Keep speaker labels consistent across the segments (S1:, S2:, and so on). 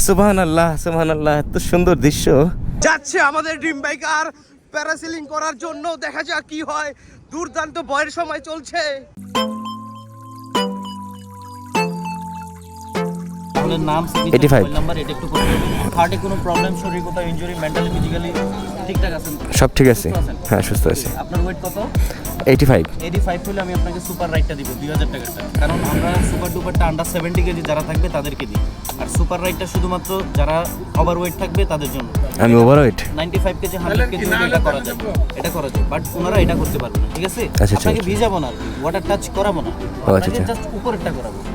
S1: সুবহান আল্লাহ সুবহান আল্লাহ এত সুন্দর দৃশ্য।
S2: যাচ্ছে আমাদের ড্রিম বাইকার প্যারাসিলিং করার জন্য দেখা যাক কি হয়। দুর্দান্ত বয়ের সময় চলছে।
S3: নাম
S1: 85
S3: নাম্বার এটা একটু করতে হার্টে কোনো প্রবলেম শরীর কোথাও ইনজুরি মেন্টালি ফিজিক্যালি ঠিকঠাক আছেন?
S1: সব ঠিক আছে। হ্যাঁ সুস্থ আছি।
S3: আপনার ওয়েট কত?
S1: এইটি ফাইভ
S3: এইটি ফাইভ হলে আমি আপনাকে সুপার রাইডটা দিব দুই হাজার টাকাটা কারণ আমরা সুপার ডুপারটা আন্ডার সেভেন্টি কেজি যারা থাকবে তাদেরকে দিই। আর সুপার রাইডটা শুধুমাত্র যারা ওভার ওয়েট থাকবে তাদের জন্য।
S1: আমি over weight
S3: ninety five KG hundred KG এটা করা যাবে। এটা করা যায় বাট ওনারা এটা করতে পারবে না ঠিক আছে?
S1: আচ্ছা, আচ্ছা।
S3: আপনাকে ভিজাবো না ওয়াটার টাচ করাবো না।
S1: আচ্ছা, আচ্ছা।
S3: জাস্ট উপরেরটা করাবো।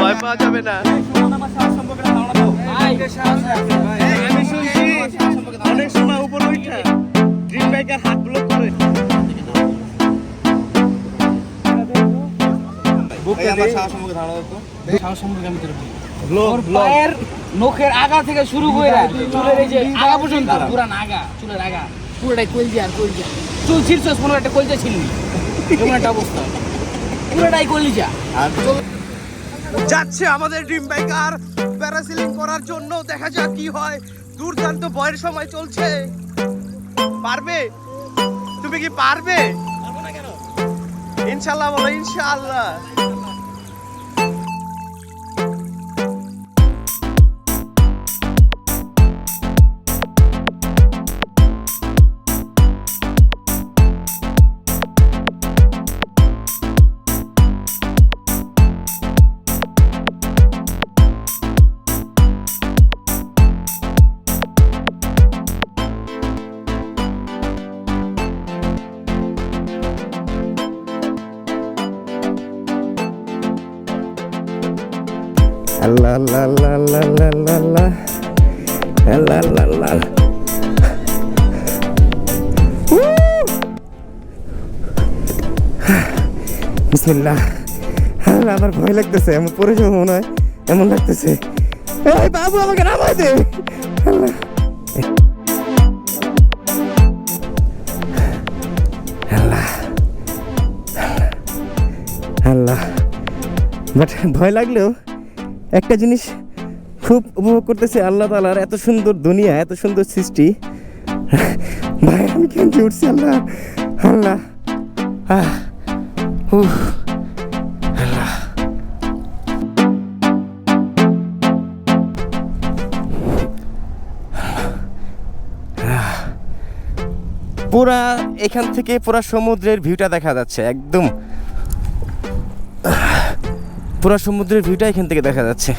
S2: ভয় পাওয়া যাবে না। অনেক সময় উপরে উঠে। ড্রিম বাইকার হাতগুলো করে
S4: নখের আগা থেকে শুরু করে চুলের এই যে আগা পর্যন্ত পুরা আগা চুলের আগা। পুরোটাই কলজি আর কলজি। চুল ছিঁড়ছস মনে একটা কলজা ছিলনি। এমন একটা অবস্থা। পুরোটাই কলজা
S2: যাচ্ছে আমাদের ড্রিম বাইকার প্যারাসিলিং করার জন্য দেখা যাক কি হয়। দুর্দান্ত বয়ের সময় চলছে। পারবে? তুমি কি পারবে? ইনশাল্লাহ বলো ইনশাআল্লাহ।
S1: আল্লাহ আল্লাহ আল্লাহ আল্লাহ আল্লাহ আল্লাহ আল্লাহ আল্লাহ আল্লাহ আল্লাহ বিসমিল্লাহ আমার ভয় লাগতেছে, এমন পড়ে যাব মনে হয়, এমন লাগতেছে। এই বাবু, আমাকে নামাই দে। আল্লাহ। আল্লাহ। আল্লাহ। বাট ভয় লাগলেও একটা জিনিস খুব উপভোগ করতেছে, আল্লাহ তালার এত সুন্দর দুনিয়া, এত সুন্দর সৃষ্টি। ভাই, আমি কেমন উঠছি, আল্লাহ? আল্লাহ। পুরা এখান থেকে পুরা সমুদ্রের ভিউটা দেখা যাচ্ছে, একদম। পুরো সমুদ্রের ভিউটা এখান থেকে দেখা যাচ্ছে।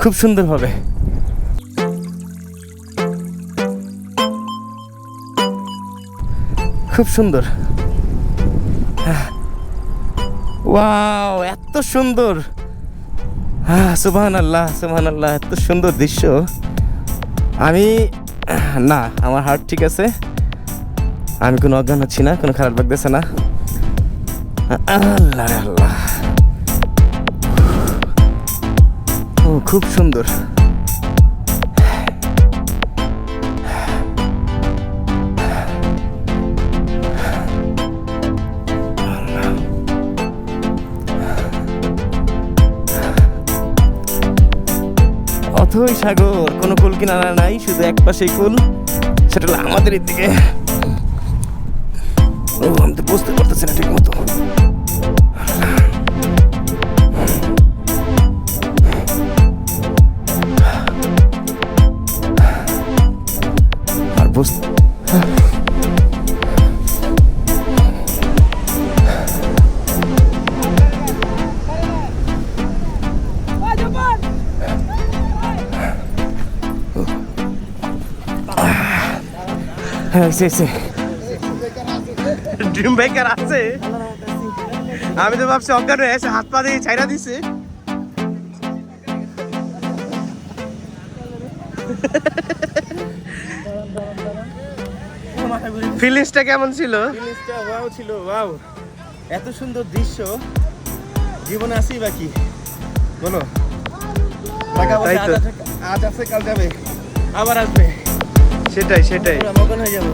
S1: খুব সুন্দরভাবে খুব সুন্দর। ওয়াও, এত সুন্দর। সুবহান আল্লাহ সুবহান আল্লাহ এত সুন্দর দৃশ্য। আমি, না, আমার হার্ট ঠিক আছে। আমি কোনো অজ্ঞান হচ্ছি না, কোনো খারাপ লাগতেছে না। আল্লাহ আল্লাহ। খুব সুন্দর। অথই সাগর, কোনো কুল কিনারা নাই, শুধু এক পাশেই কুল। সেটা হলো আমাদের দিকে ও, আমি তো বুঝতে পারতেছি না ঠিক মতো বুঝতে
S2: ড্রিম বাইকার আছে। আমি তো ভাবছি অজ্ঞান হয়ে এসে হাত পা দিয়ে ছাইরা দিছে। ফিলিংসটা কেমন ছিল?
S1: ফিলিংসটা ওয়াও ছিল ওয়াও এত সুন্দর দৃশ্য জীবনে আসি বাকি বলো। আজ আছে- কাল যাবে আবার আসবে।
S2: সেটাই সেটাই।
S1: আমরা মগন হয়ে যাব।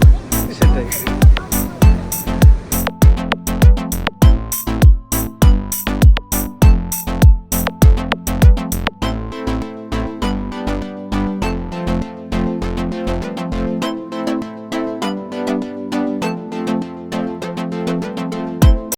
S2: সেটাই।